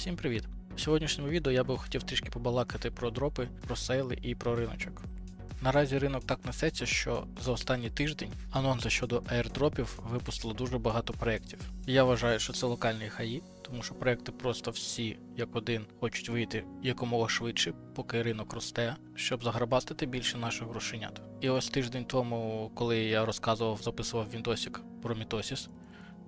Всім привіт! В сьогоднішньому відео я би хотів трішки побалакати про дропи, про сейли і про риночок. Наразі ринок так несеться, що за останній тиждень анонси щодо аірдропів випустило дуже багато проєктів. Я вважаю, що це локальні хаї, тому що проекти просто всі як один хочуть вийти якомога швидше, поки ринок росте, щоб заграбастити більше наших грошенят. І ось тиждень тому, коли я розказував, записував відосик про мітосіс,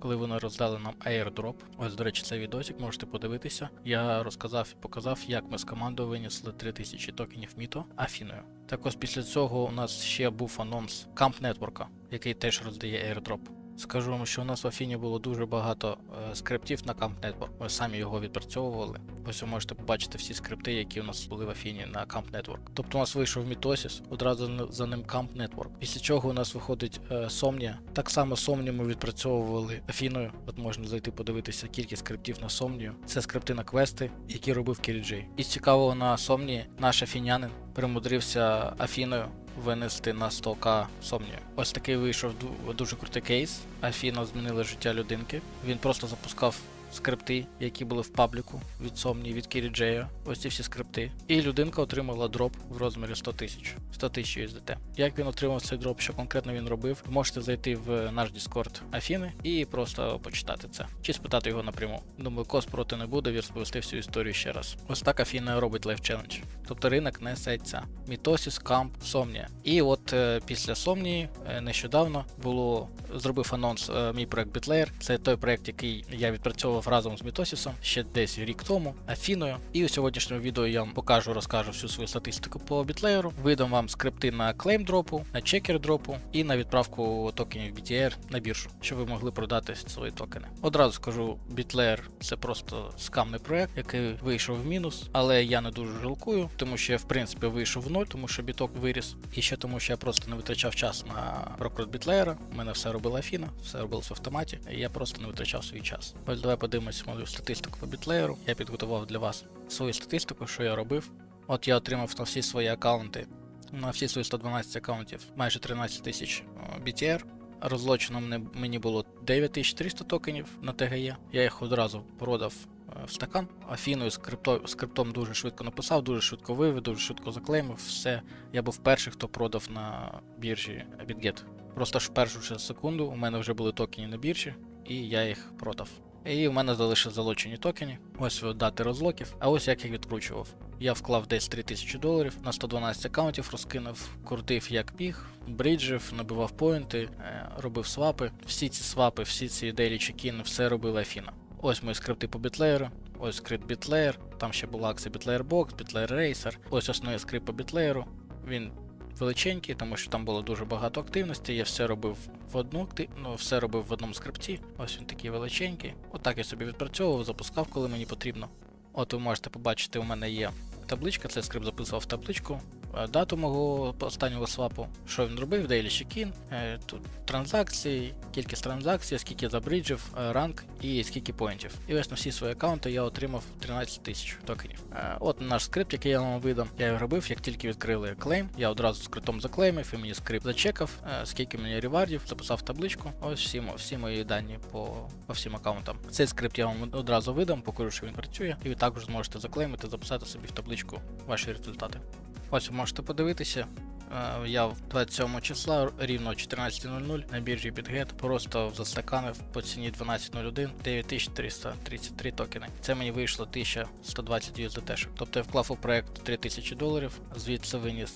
коли вони роздали нам airdrop. Ось, до речі, цей відосик можете подивитися. Я розказав і показав, як ми з командою винесли 3000 токенів міто Афіною. Так ось після цього у нас ще був анонс Camp Network, який теж роздає airdrop. Скажу вам, що у нас в Афіні було дуже багато е, скриптів на Camp Network. Ми самі його відпрацьовували. Ось ви можете побачити всі скрипти, які у нас були в Афіні на Camp Network. Тобто у нас вийшов Мітосіс, одразу за ним Camp Network. Після чого у нас виходить е. Так само Somnia ми відпрацьовували Афіною. От можна зайти подивитися кількість скриптів на Somnію. Це скрипти на квести, які робив Кіріджей. І цікавого на Somnії наш афінянин примудрився Афіною винести на 100к Сомнію. Ось такий вийшов дуже крутий кейс. Афіна змінила життя людинки. Він просто запускав скрипти, які були в пабліку від Сомні, від Кірі Джея. Ось ці всі скрипти. І людинка отримала дроп в розмірі 100 тисяч. 100 тисяч USDT. Як він отримав цей дроп, що конкретно він робив, можете зайти в наш Discord Афіни і просто почитати це. Чи спитати його напряму. Думаю, кос проти не буде, він розповісти всю історію ще раз. Ось так Афіна робить лайф челендж. Тобто ринок несеться. Мітосіс, Камп, Сомнія. І от е, після Сомнії е, нещодавно було зробив анонс е, мій проект BitLayer. Це той проект, який я відпрацьовував разом з Мітосісом ще десь рік тому, Афіною. І у сьогоднішньому відео я вам покажу, розкажу всю свою статистику по BitLayer. Видам вам скрипти на клейм дропу, на чекер дропу і на відправку токенів BTR на біржу, щоб ви могли продати свої токени. Одразу скажу, BitLayer це просто скамний проект, який вийшов в мінус, але я не дуже жалкую, тому що я в принципі вийшов в ноль, тому що біток виріс, і ще тому, що я просто не витрачав час на прокрут бітлеєра. У мене все робила Афіна, все робилось в автоматі, і я просто не витрачав свій час. Ось давай подивимось мою статистику по бітлеєру. Я підготував для вас свою статистику, що я робив. От я отримав на всі свої аккаунти, на всі свої 112 аккаунтів майже 13 тисяч BTR. Розлочено мене- мені було 9300 токенів на ТГЄ. Я їх одразу продав е, в стакан. Афіною скрипто, скриптом дуже швидко написав, дуже швидко вивів, дуже швидко заклеймив. Все. Я був перший, хто продав на біржі BitGet. Просто ж в першу секунду у мене вже були токені на біржі, і я їх продав. І у мене залишились залочені токені. Ось дати розлоків, а ось як їх відкручував. Я вклав десь 3000 доларів на 112 аккаунтів, розкинув, крутив як міг, бриджив, набивав поінти, е, робив свапи. Всі ці свапи, всі ці дейлі чекіни, все робила Афіна. Ось мої скрипти по бітлеєру, ось скрипт бітлеєр, там ще була акція BitLayer Box, BitLayer Racer, ось основний скрипт по бітлеєру. Він величенький, тому що там було дуже багато активності. Я все робив в одну ну, все робив в одному скрипті. Ось він такий величенький. Отак я собі відпрацьовував, запускав, коли мені потрібно. От ви можете побачити, у мене є табличка, це скрипт записував в табличку. Е, Дату мого останнього свапу, що він робив, дейлі чекін, е, тут транзакції, кількість транзакцій, скільки забриджив, е, ранг і скільки поінтів. І ось на всі свої аккаунти я отримав 13 тисяч токенів. От наш скрипт, який я вам видам. Я його робив, як тільки відкрили клейм, я одразу скриптом заклеймив, і мені скрипт зачекав, скільки мені ревардів, записав табличку. Ось всі, всі мої дані по, по всім аккаунтам. Цей скрипт я вам одразу видам, покажу, що він працює, і ви також зможете заклеймити, записати собі в табличку ваші результати. Ви можете подивитися. Е, Я в 27 числа рівно 14.00 на біржі BitGet просто застаканив по ціні 12.01 9333 токени. Це мені вийшло 1120 USDT. Тобто я вклав у проект 3000 доларів, звідси виніс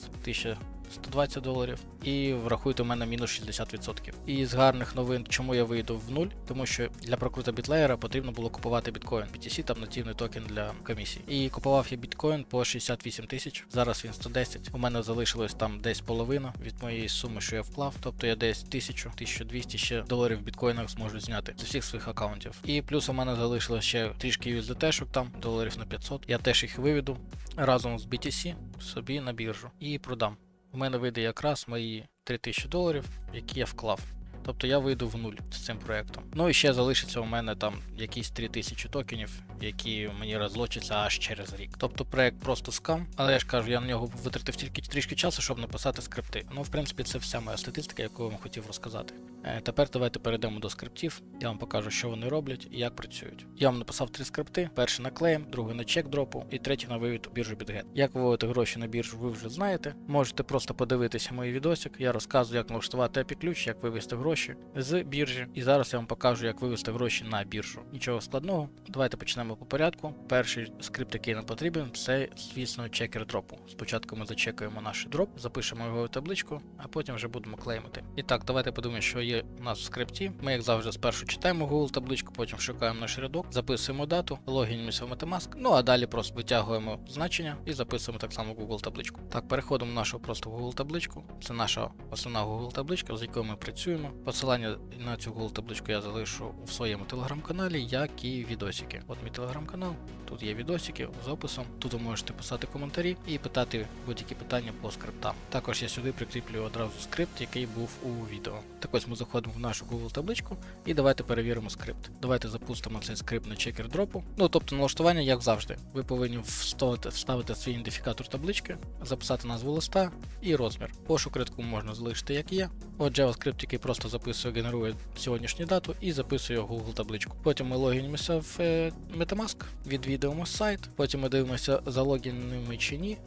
1120 доларів і врахуйте у мене мінус 60%. І з гарних новин, чому я вийду в нуль, тому що для прокрута бітлеєра потрібно було купувати біткоін. BTC там нативний токен для комісії. І купував я біткоін по 68 тисяч. Зараз він 110. У мене залишилось там десь половина від моєї суми, що я вклав. Тобто я десь 1000 1200 ще доларів в біткоїнах зможу зняти з усіх своїх аккаунтів. І плюс у мене залишилось ще трішки USDT-шок там, доларів на 500. Я теж їх виведу разом з BTC собі на біржу і продам. У мене вийде якраз мої 3000 доларів, які я вклав. Тобто я вийду в нуль з цим проектом. Ну і ще залишиться у мене там якісь 3000 токенів, які мені розлочаться аж через рік. Тобто проект просто скам, але я ж кажу, я на нього витратив тільки трішки часу, щоб написати скрипти. Ну, в принципі, це вся моя статистика, яку я вам хотів розказати. Е, Тепер давайте перейдемо до скриптів. Я вам покажу, що вони роблять і як працюють. Я вам написав три скрипти: перший на клейм, другий на чек дропу і третій на вивід у біржу BitGet. Як виводити гроші на біржу, ви вже знаєте. Можете просто подивитися мій відосик. Я розказую, як налаштувати API ключ, як вивести гроші з біржі. І зараз я вам покажу, як вивести гроші на біржу. Нічого складного. Давайте почнемо по порядку. Перший скрипт, який нам потрібен, це, звісно, чекер дропу. Спочатку ми зачекаємо наш дроп, запишемо його в табличку, а потім вже будемо клеймити. І так, давайте подивимося, що є у нас в скрипті. Ми, як завжди, спершу читаємо Google табличку, потім шукаємо наш рядок, записуємо дату, логінимося в Metamask, ну а далі просто витягуємо значення і записуємо так само Google табличку. Так, переходимо в нашу просто Google табличку. Це наша основна Google табличка, з якою ми працюємо. Посилання на цю Google табличку я залишу в своєму телеграм-каналі, як і відосики. От мій телеграм-канал, тут є відосики з описом. Тут ви можете писати коментарі і питати будь-які питання по скриптам. Також я сюди прикріплю одразу скрипт, який був у відео. Так ось ми заходимо в нашу Google табличку і давайте перевіримо скрипт. Давайте запустимо цей скрипт на чекер дропу. Ну тобто налаштування, як завжди. Ви повинні вставити, вставити свій ідентифікатор таблички, записати назву листа і розмір. Пошук рядку можна залишити як є. От JavaScript, який просто записує, генерує сьогоднішню дату і записує Google табличку. Потім ми логінимося в е, Metamask, відвідуємо сайт, потім ми дивимося залогінними чи ні.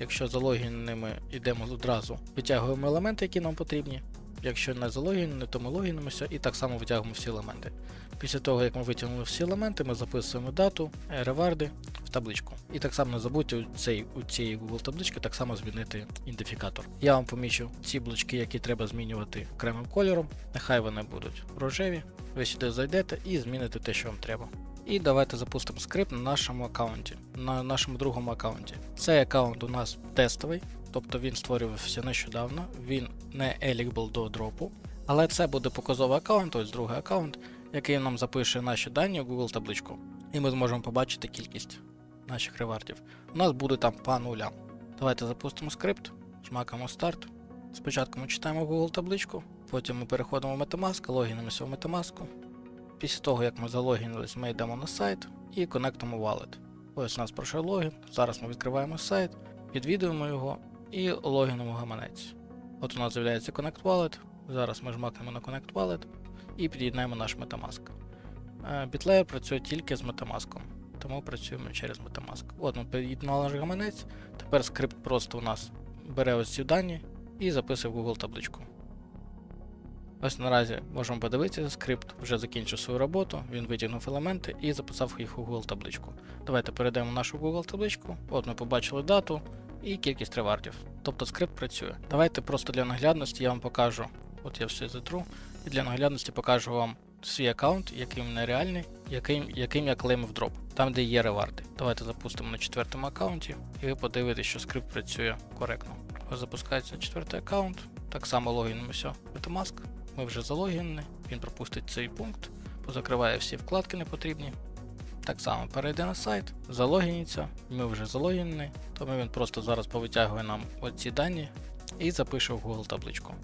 Якщо залогінними йдемо одразу, витягуємо елементи, які нам потрібні. Якщо не залогінені, то ми логінимося і так само витягуємо всі елементи. Після того, як ми витягнули всі елементи, ми записуємо дату, реварди в табличку. І так само не забудьте у, цей, у цій Google табличці так само змінити ідентифікатор. Я вам помічу ці блочки, які треба змінювати окремим кольором. Нехай вони будуть рожеві. Ви сюди зайдете і зміните те, що вам треба. І давайте запустимо скрипт на нашому аккаунті, на нашому другому аккаунті. Цей аккаунт у нас тестовий, тобто він створювався нещодавно, він не eligible до дропу, але це буде показовий аккаунт, ось другий аккаунт, який нам запише наші дані в Google табличку. І ми зможемо побачити кількість наших ревардів. У нас буде там по нулям. Давайте запустимо скрипт, жмакаємо старт. Спочатку ми читаємо Google табличку, потім ми переходимо в Metamask, логінимося в Metamask. Після того, як ми залогінились, ми йдемо на сайт і конектимо wallet. Ось у нас пройшов логін. Зараз ми відкриваємо сайт, відвідуємо його і логінимо гаманець. От у нас з'являється Connect Wallet. Зараз ми жмакнемо на Connect Wallet і під'єднаємо наш Metamask. Е, BitLayer працює тільки з Metamask, тому працюємо через Metamask. От ми під'єднали наш гаманець. Тепер скрипт просто у нас бере ось ці дані і записує в Google табличку. Ось наразі можемо подивитися, скрипт вже закінчив свою роботу, він витягнув елементи і записав їх у Google табличку. Давайте перейдемо в нашу Google табличку. От ми побачили дату і кількість ревардів. Тобто скрипт працює. Давайте просто для наглядності я вам покажу. От я все затру, і для наглядності покажу вам свій аккаунт, який мене яким, яким я клеймив дроп, там де є реварди. Давайте запустимо на четвертому аккаунті, і ви подивитесь, що скрипт працює коректно. Ось запускається четвертий аккаунт, так само логінимося Metamask. Ми вже залогінені, він пропустить цей пункт, позакриває всі вкладки непотрібні. Так само перейде на сайт, залогініться, ми вже залогінені, тому він просто зараз повитягує нам оці дані і запише в Google табличку.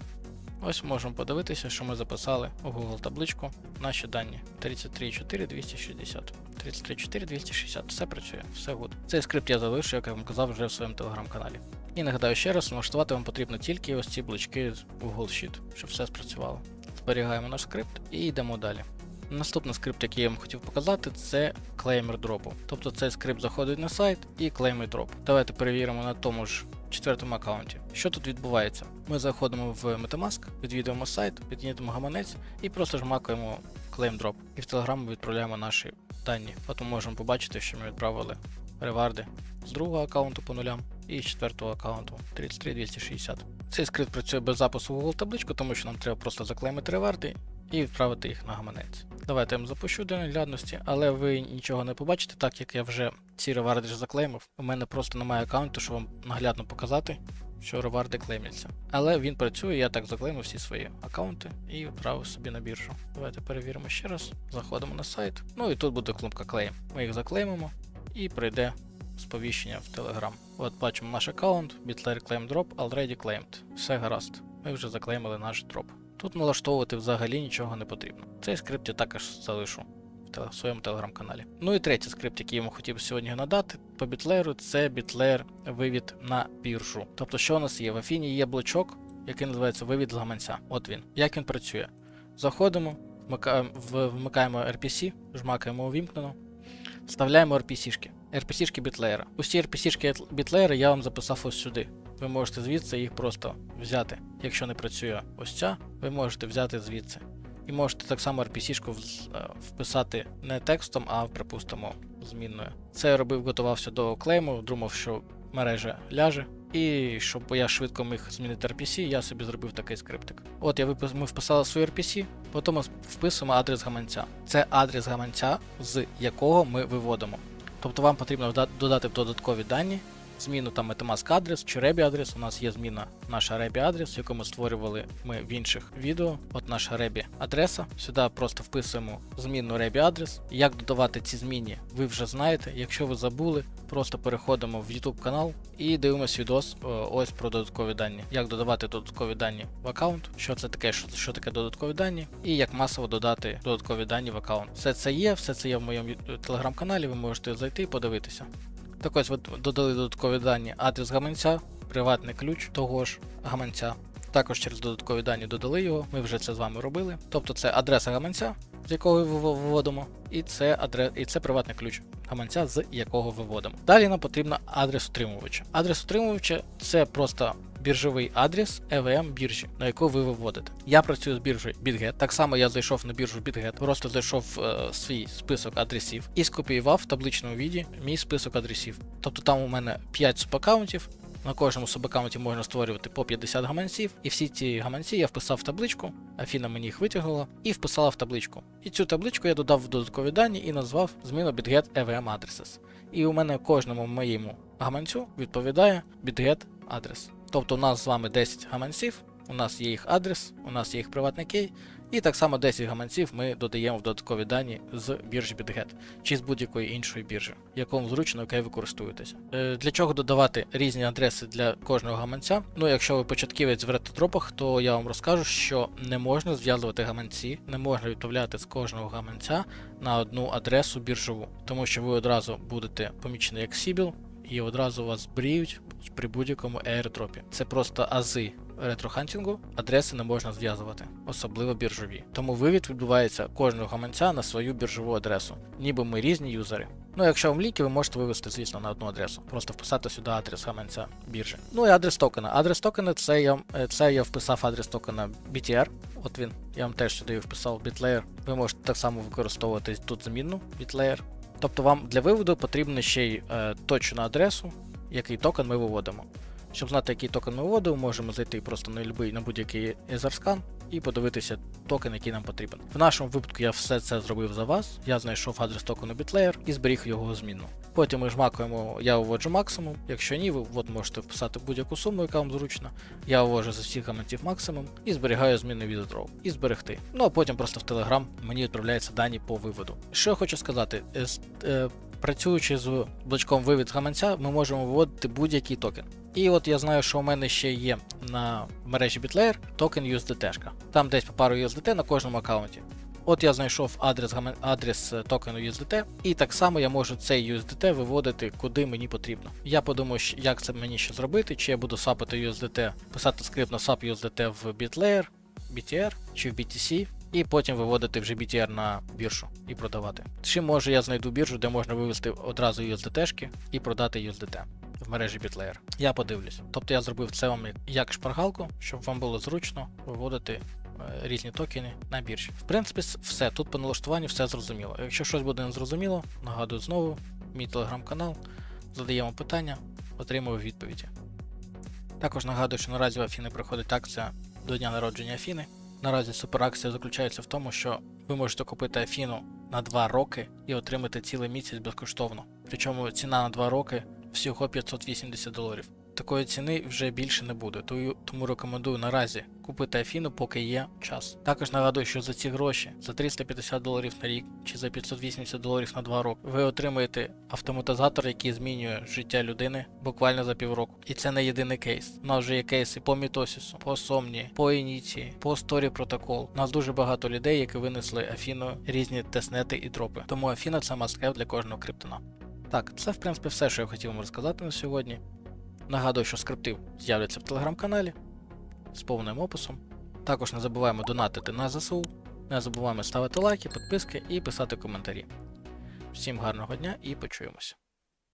Ось можемо подивитися, що ми записали у Google табличку наші дані 33.4 260. 33.4 260. Все працює, все гуд. Цей скрипт я залишу, як я вам казав, вже в своєму телеграм-каналі. І нагадаю ще раз, налаштувати вам потрібно тільки ось ці блочки з Google Sheet, щоб все спрацювало. Зберігаємо наш скрипт і йдемо далі. Наступний скрипт, який я вам хотів показати, це клеймер дропу. Тобто цей скрипт заходить на сайт і клеймить дроп. Давайте перевіримо на тому ж четвертому аккаунті. Що тут відбувається? Ми заходимо в Metamask, відвідуємо сайт, під'їдемо гаманець і просто жмакаємо claim drop. І в Telegram відправляємо наші дані. От ми можемо побачити, що ми відправили реварди з другого аккаунту по нулям і з четвертого аккаунту 33260. Цей скрипт працює без запису в Google табличку, тому що нам треба просто заклеймити реварди і відправити їх на гаманець. Давайте я вам запущу для наглядності, але ви нічого не побачите, так як я вже ці реварди заклеймив. У мене просто немає аккаунту, щоб вам наглядно показати, що реварди клеймляться. Але він працює, я так заклеймив всі свої аккаунти і відправив собі на біржу. Давайте перевіримо ще раз. Заходимо на сайт. Ну і тут буде кнопка клейм. Ми їх заклеймимо і прийде сповіщення в Telegram. От бачимо наш аккаунт, Bitlayer Claim Drop already claimed. Все гаразд. Ми вже заклеймили наш дроп. Тут налаштовувати взагалі нічого не потрібно. Цей скрипт я також залишу в своєму телеграм-каналі. Ну і третій скрипт, який я вам хотів сьогодні надати по бітлеєру, це бітлеєр вивід на біржу. Тобто, що у нас є? В Афіні є блочок, який називається вивід з гаманця. От він. Як він працює? Заходимо, вмикаємо RPC, жмакаємо увімкнено, вставляємо RPC-шки. RPC-шки бітлеєра. Усі RPC-шки бітлеєра я вам записав ось сюди. Ви можете звідси їх просто взяти. Якщо не працює ось ця, ви можете взяти звідси. І можете так само RPC-шку е, вписати не текстом, а припустимо змінною. Це я робив, готувався до клейму, думав, що мережа ляже. І щоб я швидко міг змінити RPC, я собі зробив такий скриптик. От я випис... ми вписали свій RPC, потім ми вписуємо адрес гаманця. Це адрес гаманця, з якого ми виводимо. Тобто вам потрібно додати додаткові дані, зміну там Metamask адрес чи Rebi адрес. У нас є зміна наша Rebi адрес, яку ми створювали ми в інших відео. От наша Rebi адреса. Сюди просто вписуємо змінну Rebi адрес. Як додавати ці зміни, ви вже знаєте. Якщо ви забули, просто переходимо в YouTube канал і дивимося відос е, ось про додаткові дані. Як додавати додаткові дані в аккаунт, що це таке, що, що таке додаткові дані, і як масово додати додаткові дані в аккаунт. Все це є, все це є в моєму телеграм-каналі, ви можете зайти і подивитися. Так ось ви додали додаткові дані адрес гаманця, приватний ключ того ж гаманця. Також через додаткові дані додали його, ми вже це з вами робили. Тобто це адреса гаманця, з якого ви вив- виводимо, і це, адрес, і це приватний ключ гаманця, з якого виводимо. Далі нам потрібно адрес утримувача. Адрес утримувача це просто біржовий адрес EVM біржі, на яку ви виводите. Я працюю з біржею BitGet. Так само я зайшов на біржу BitGet, просто зайшов е, свій список адресів і скопіював в табличному віді мій список адресів. Тобто там у мене 5 субаккаунтів. На кожному субаккаунті можна створювати по 50 гаманців, і всі ці гаманці я вписав в табличку, Афіна мені їх витягнула і вписала в табличку. І цю табличку я додав в додаткові дані і назвав зміну BitGet EVM Addresses. І у мене кожному моєму гаманцю відповідає BitGet адрес. Тобто у нас з вами 10 гаманців, у нас є їх адрес, у нас є їх приватний кей, і так само 10 гаманців ми додаємо в додаткові дані з біржі BitGet чи з будь-якої іншої біржі, якому зручно, яке ви користуєтеся. Е, для чого додавати різні адреси для кожного гаманця? Ну, якщо ви початківець в ретодропах, то я вам розкажу, що не можна зв'язувати гаманці, не можна відправляти з кожного гаманця на одну адресу біржову, тому що ви одразу будете помічені як Сібіл, і одразу вас збріють при будь-якому airdropі. Це просто ази ретрохантингу, адреси не можна зв'язувати, особливо біржові. Тому вивід відбувається кожного гаманця на свою біржову адресу, ніби ми різні юзери. Ну, якщо вам ліки, ви можете вивести, звісно, на одну адресу. Просто вписати сюди адрес гаманця біржі. Ну і адрес токена. Адрес токена це я, е, це я вписав адрес токена BTR. От він. Я вам теж сюди вписав BitLayer. Ви можете так само використовувати тут змінну BitLayer. Тобто вам для виводу потрібно ще й е, точну адресу, який токен ми виводимо. Щоб знати, який токен ми виводимо, можемо зайти просто на любий, на будь-який EtherScan і подивитися токен, який нам потрібен. В нашому випадку я все це зробив за вас. Я знайшов адрес токену BitLayer і зберіг його змінну. Потім ми жмакуємо, я виводжу максимум. Якщо ні, ви от можете вписати будь-яку суму, яка вам зручна. Я вивожу з усіх гаманців максимум і зберігаю зміни від withdraw. І зберегти. Ну а потім просто в Telegram мені відправляються дані по виводу. Що я хочу сказати, Е, е, працюючи з блочком вивід гаманця, ми можемо виводити будь-який токен. І от я знаю, що у мене ще є на мережі BitLayer токен USDT. Там десь по пару USDT на кожному аккаунті. От я знайшов адрес, адрес е, токену USDT, і так само я можу цей USDT виводити куди мені потрібно. Я подумаю, як це мені ще зробити, чи я буду сапати USDT, писати скрипт на SAP USDT в BitLayer, BTR чи в BTC, і потім виводити вже BTR на біржу і продавати. Чи може я знайду біржу, де можна вивести одразу USDT-шки і продати USDT в мережі BitLayer. Я подивлюсь. Тобто я зробив це вам як- шпаргалку, щоб вам було зручно виводити е, різні токени на біржі. В принципі, все. Тут по налаштуванню все зрозуміло. Якщо щось буде незрозуміло, нагадую знову, мій телеграм-канал, задаємо питання, отримую відповіді. Також нагадую, що наразі в Афіни проходить акція до дня народження Афіни. Наразі суперакція заключається в тому, що ви можете купити Афіну на 2 роки і отримати цілий місяць безкоштовно. Причому ціна на 2 роки всього 580 доларів. Такої ціни вже більше не буде, тому рекомендую наразі купити Афіну, поки є час. Також нагадую, що за ці гроші, за 350 доларів на рік чи за 580 доларів на 2 роки, ви отримаєте автоматизатор, який змінює життя людини буквально за півроку. І це не єдиний кейс. У нас вже є кейси по Мітосісу, по Сомні, по Ініції, по Story Protocol. У нас дуже багато людей, які винесли Афіну різні тестнети і дропи. Тому Афіна це must-have для кожного криптона. Так, це в принципі все, що я хотів вам розказати на сьогодні. Нагадую, що скрипти з'являться в телеграм-каналі з повним описом. Також не забуваємо донатити на ЗСУ. Не забуваємо ставити лайки, підписки і писати коментарі. Всім гарного дня і почуємося.